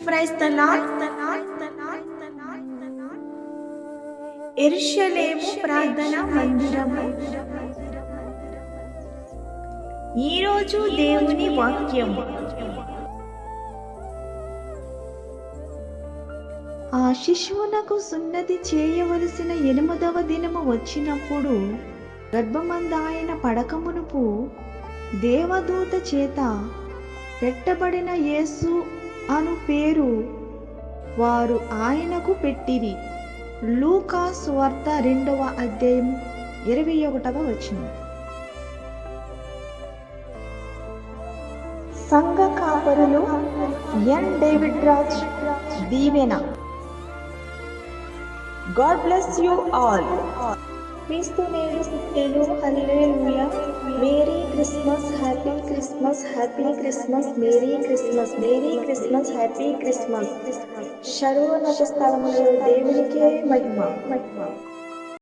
Praise the Lord, the Lord, the Lord, the Lord, the Lord. ఎరుషలేము ప్రార్థన మందిరము ఈరోజు దేవుని వాక్యము ఆ శిశువునకు సున్నతి చేయవలసిన ఎనిమిదవ దినము వచ్చినప్పుడు గర్భమందాయన పడకమునుపు దేవదూత చేత పెట్టబడిన యేసు అను పేరు వారు ఆయనకు పెట్టిరి. లూకా వార్త రెండవ అధ్యాయం ఇరవై ఒకటవ వచనం. సంఘ కాపరులు N David Raj Deevena. God bless you all. క్రీస్తు నేడు పుట్టెను hallelujah merry Christmas happy Christmas happy Christmas merry Christmas merry Christmas happy Christmas సర్వోన్నత స్థలములో దేవునికే మహిమ మహిమ